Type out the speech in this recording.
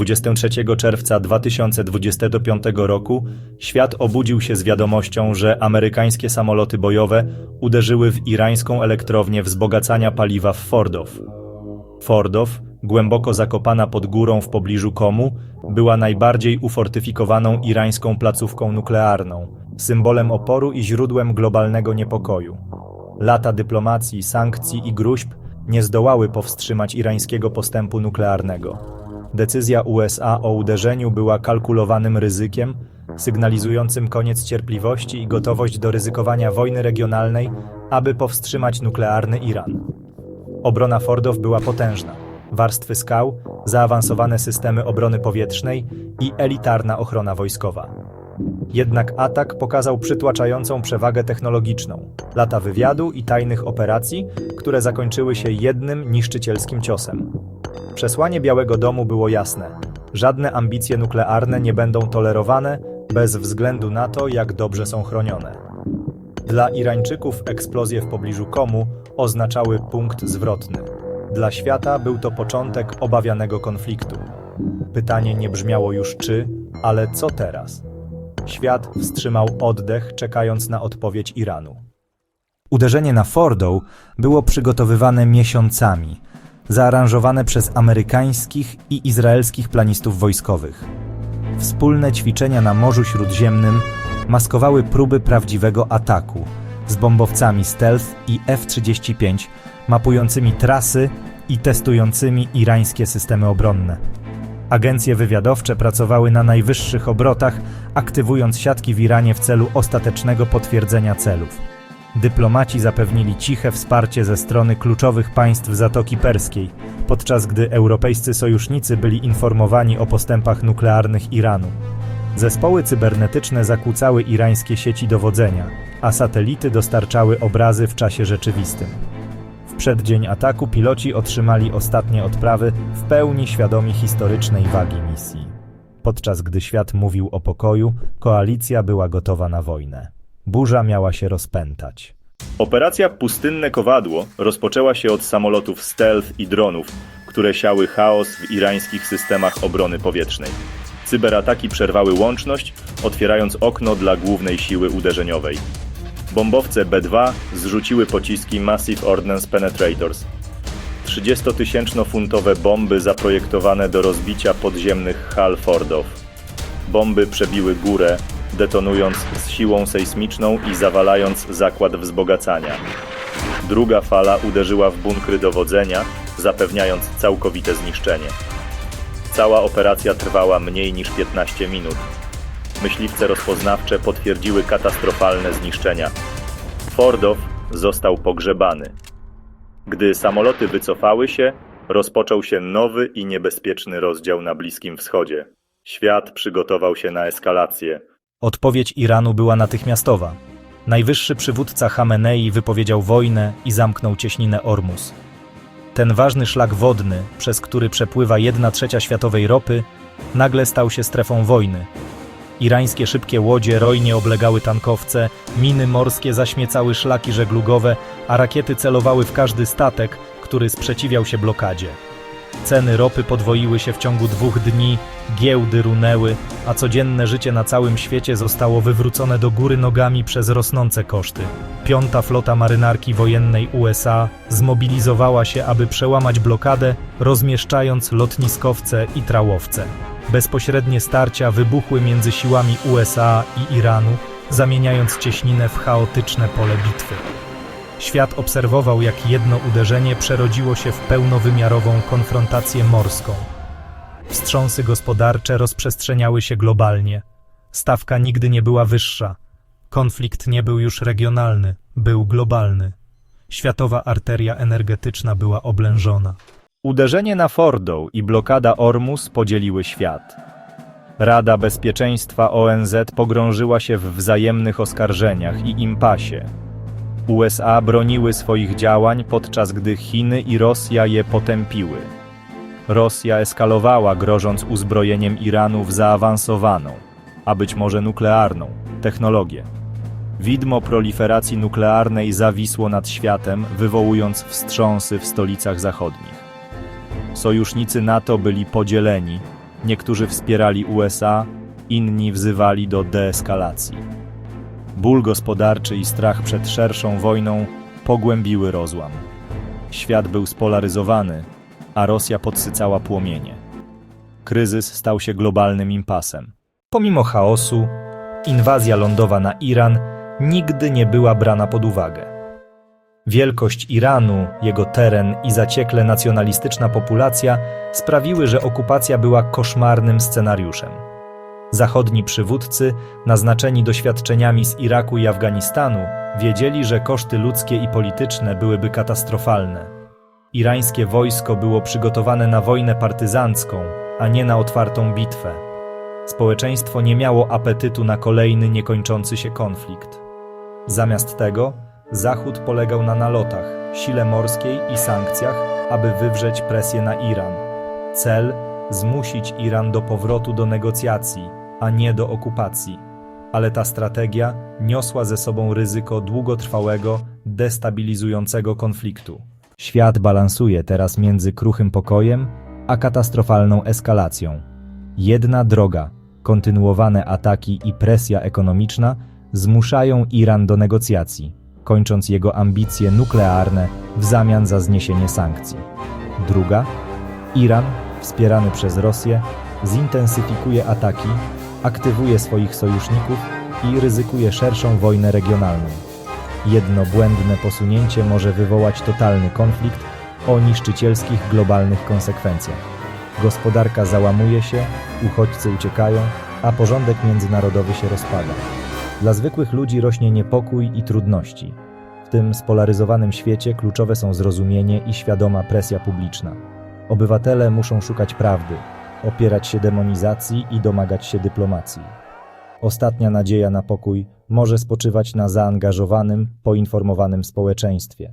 23 czerwca 2025 roku świat obudził się z wiadomością, że amerykańskie samoloty bojowe uderzyły w irańską elektrownię wzbogacania paliwa w Fordow. Fordow, głęboko zakopana pod górą w pobliżu Komu, była najbardziej ufortyfikowaną irańską placówką nuklearną, symbolem oporu i źródłem globalnego niepokoju. Lata dyplomacji, sankcji i gruźb nie zdołały powstrzymać irańskiego postępu nuklearnego. Decyzja USA o uderzeniu była kalkulowanym ryzykiem, sygnalizującym koniec cierpliwości i gotowość do ryzykowania wojny regionalnej, aby powstrzymać nuklearny Iran. Obrona Fordow była potężna. Warstwy skał, zaawansowane systemy obrony powietrznej i elitarna ochrona wojskowa. Jednak atak pokazał przytłaczającą przewagę technologiczną, lata wywiadu i tajnych operacji, które zakończyły się jednym niszczycielskim ciosem. Przesłanie Białego Domu było jasne: żadne ambicje nuklearne nie będą tolerowane bez względu na to, jak dobrze są chronione. Dla Irańczyków eksplozje w pobliżu Komu oznaczały punkt zwrotny. Dla świata był to początek obawianego konfliktu. Pytanie nie brzmiało już czy, ale co teraz? Świat wstrzymał oddech, czekając na odpowiedź Iranu. Uderzenie na Fordow było przygotowywane miesiącami, zaaranżowane przez amerykańskich i izraelskich planistów wojskowych. Wspólne ćwiczenia na Morzu Śródziemnym maskowały próby prawdziwego ataku z bombowcami stealth i F-35 mapującymi trasy i testującymi irańskie systemy obronne. Agencje wywiadowcze pracowały na najwyższych obrotach, aktywując siatki w Iranie w celu ostatecznego potwierdzenia celów. Dyplomaci zapewnili ciche wsparcie ze strony kluczowych państw Zatoki Perskiej, podczas gdy europejscy sojusznicy byli informowani o postępach nuklearnych Iranu. Zespoły cybernetyczne zakłócały irańskie sieci dowodzenia, a satelity dostarczały obrazy w czasie rzeczywistym. W przeddzień ataku piloci otrzymali ostatnie odprawy w pełni świadomi historycznej wagi misji. Podczas gdy świat mówił o pokoju, koalicja była gotowa na wojnę. Burza miała się rozpętać. Operacja Pustynne Kowadło rozpoczęła się od samolotów stealth i dronów, które siały chaos w irańskich systemach obrony powietrznej. Cyberataki przerwały łączność, otwierając okno dla głównej siły uderzeniowej. Bombowce B-2 zrzuciły pociski Massive Ordnance Penetrators. 30-tysięcznofuntowe bomby zaprojektowane do rozbicia podziemnych hal Fordow. Bomby przebiły górę, detonując z siłą sejsmiczną i zawalając zakład wzbogacania. Druga fala uderzyła w bunkry dowodzenia, zapewniając całkowite zniszczenie. Cała operacja trwała mniej niż 15 minut. Myśliwce rozpoznawcze potwierdziły katastrofalne zniszczenia. Fordow został pogrzebany. Gdy samoloty wycofały się, rozpoczął się nowy i niebezpieczny rozdział na Bliskim Wschodzie. Świat przygotował się na eskalację. Odpowiedź Iranu była natychmiastowa. Najwyższy przywódca Hamenei wypowiedział wojnę i zamknął cieśninę Ormus. Ten ważny szlak wodny, przez który przepływa jedna trzecia światowej ropy, nagle stał się strefą wojny. Irańskie szybkie łodzie rojnie oblegały tankowce, miny morskie zaśmiecały szlaki żeglugowe, a rakiety celowały w każdy statek, który sprzeciwiał się blokadzie. Ceny ropy podwoiły się w ciągu dwóch dni, giełdy runęły, a codzienne życie na całym świecie zostało wywrócone do góry nogami przez rosnące koszty. Piąta flota marynarki wojennej USA zmobilizowała się, aby przełamać blokadę, rozmieszczając lotniskowce i trałowce. Bezpośrednie starcia wybuchły między siłami USA i Iranu, zamieniając cieśninę w chaotyczne pole bitwy. Świat obserwował, jak jedno uderzenie przerodziło się w pełnowymiarową konfrontację morską. Wstrząsy gospodarcze rozprzestrzeniały się globalnie. Stawka nigdy nie była wyższa. Konflikt nie był już regionalny, był globalny. Światowa arteria energetyczna była oblężona. Uderzenie na Fordow i blokada Ormus podzieliły świat. Rada Bezpieczeństwa ONZ pogrążyła się w wzajemnych oskarżeniach i impasie. USA broniły swoich działań, podczas gdy Chiny i Rosja je potępiły. Rosja eskalowała, grożąc uzbrojeniem Iranu w zaawansowaną, a być może nuklearną, technologię. Widmo proliferacji nuklearnej zawisło nad światem, wywołując wstrząsy w stolicach zachodnich. Sojusznicy NATO byli podzieleni, Niektórzy wspierali USA, inni wzywali do deeskalacji. Ból gospodarczy i strach przed szerszą wojną pogłębiły rozłam. Świat był spolaryzowany, a Rosja podsycała płomienie. Kryzys stał się globalnym impasem. Pomimo chaosu, inwazja lądowa na Iran nigdy nie była brana pod uwagę. Wielkość Iranu, jego teren i zaciekle nacjonalistyczna populacja sprawiły, że okupacja była koszmarnym scenariuszem. Zachodni przywódcy, naznaczeni doświadczeniami z Iraku i Afganistanu, wiedzieli, że koszty ludzkie i polityczne byłyby katastrofalne. Irańskie wojsko było przygotowane na wojnę partyzancką, a nie na otwartą bitwę. Społeczeństwo nie miało apetytu na kolejny niekończący się konflikt. Zamiast tego, Zachód polegał na nalotach, sile morskiej i sankcjach, aby wywrzeć presję na Iran. Cel zmusić Iran do powrotu do negocjacji, a nie do okupacji. Ale ta strategia niosła ze sobą ryzyko długotrwałego, destabilizującego konfliktu. Świat balansuje teraz między kruchym pokojem a katastrofalną eskalacją. Jedna droga, kontynuowane ataki i presja ekonomiczna zmuszają Iran do negocjacji, kończąc jego ambicje nuklearne w zamian za zniesienie sankcji. Druga, Iran, wspierany przez Rosję, zintensyfikuje ataki, aktywuje swoich sojuszników i ryzykuje szerszą wojnę regionalną. Jedno błędne posunięcie może wywołać totalny konflikt o niszczycielskich globalnych konsekwencjach. Gospodarka załamuje się, uchodźcy uciekają, a porządek międzynarodowy się rozpada. Dla zwykłych ludzi rośnie niepokój i trudności. W tym spolaryzowanym świecie kluczowe są zrozumienie i świadoma presja publiczna. Obywatele muszą szukać prawdy, opierać się demonizacji i domagać się dyplomacji. Ostatnia nadzieja na pokój może spoczywać na zaangażowanym, poinformowanym społeczeństwie.